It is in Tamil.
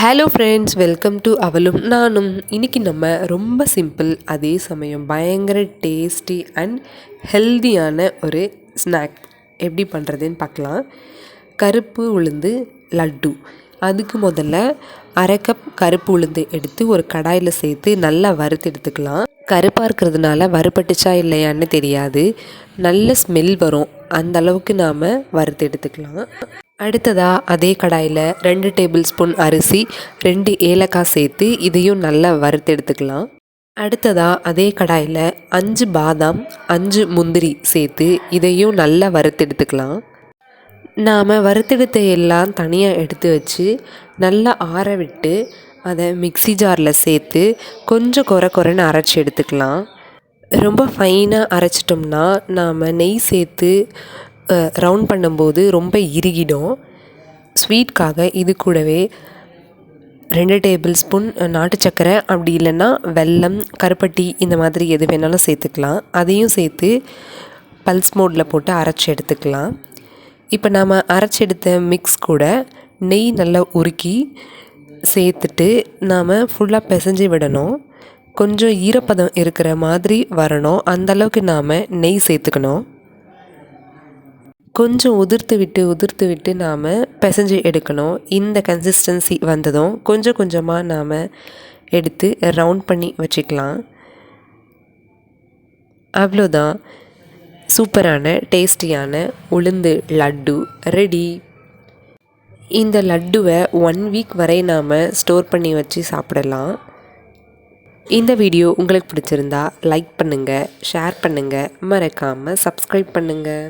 ஹலோ ஃப்ரெண்ட்ஸ் வெல்கம் டு அவளும் நானும் இன்றைக்கி நம்ம ரொம்ப சிம்பிள் அதே சமயம் பயங்கர டேஸ்டி அண்ட் ஹெல்தியான ஒரு ஸ்நாக் எப்படி பண்ணுறதுன்னு பார்க்கலாம். கருப்பு உளுந்து லட்டு. அதுக்கு முதல்ல அரை கப் கருப்பு உளுந்து எடுத்து ஒரு கடாயில் சேர்த்து நல்லா வறுத்து எடுத்துக்கலாம். கருப்பாக இருக்கிறதுனால வறுபட்டுச்சா இல்லையான்னு தெரியாது. நல்ல ஸ்மெல் வரும். அந்த அளவுக்கு நாம் வறுத்து எடுத்துக்கலாம். அடுத்ததாக அதே கடாயில் ரெண்டு டேபிள் ஸ்பூன் அரிசி ரெண்டு ஏலக்காய் சேர்த்து இதையும் நல்லா வறுத்து எடுத்துக்கலாம். அடுத்ததாக அதே கடாயில் அஞ்சு பாதாம் அஞ்சு முந்திரி சேர்த்து இதையும் நல்லா வறுத்து எடுத்துக்கலாம். நாம் வறுத்தெடுத்த எல்லாம் தனியாக எடுத்து வச்சு நல்லா ஆற விட்டு அதை மிக்ஸி ஜாரில் சேர்த்து கொஞ்சம் குறை குறைன்னு அரைச்சி எடுத்துக்கலாம். ரொம்ப ஃபைனாக அரைச்சிட்டோம்னா நாம் நெய் சேர்த்து ரவுண்ட் பண்ணும்போது ரொம்ப இறுகிடும். ஸ்வீட்காக இது கூடவே ரெண்டு டேபிள் ஸ்பூன் நாட்டு சக்கரை அப்படி இல்லைன்னா வெல்லம் கருப்பட்டி இந்த மாதிரி எது வேணாலும் சேர்த்துக்கலாம். அதையும் சேர்த்து பல்ஸ் மோடில் போட்டு அரைச்சி எடுத்துக்கலாம். இப்போ நாம் அரைச்சி எடுத்த மிக்ஸ் கூட நெய் நல்லா உருக்கி சேர்த்துட்டு நாம் ஃபுல்லாக பிசைஞ்சு விடணும். கொஞ்சம் ஈரப்பதம் இருக்கிற மாதிரி வரணும். அந்தளவுக்கு நாம் நெய் சேர்த்துக்கணும். கொஞ்சம் உதிர்த்து விட்டு உதிர்த்து விட்டு நாம் பிசைஞ்சு எடுக்கணும். இந்த கன்சிஸ்டன்சி வந்ததும் கொஞ்சம் கொஞ்சமாக நாம் எடுத்து ரவுண்ட் பண்ணி வச்சுக்கலாம். அவ்வளோதான் சூப்பரான டேஸ்டியான உளுந்து லட்டு ரெடி இந்த லட்டுவை ஒன் வீக் வரை நாம் ஸ்டோர் பண்ணி வச்சு சாப்பிடலாம். இந்த வீடியோ உங்களுக்கு பிடிச்சிருந்தா லைக் பண்ணுங்கள் ஷேர் பண்ணுங்கள் மறக்காமல் சப்ஸ்கிரைப் பண்ணுங்கள்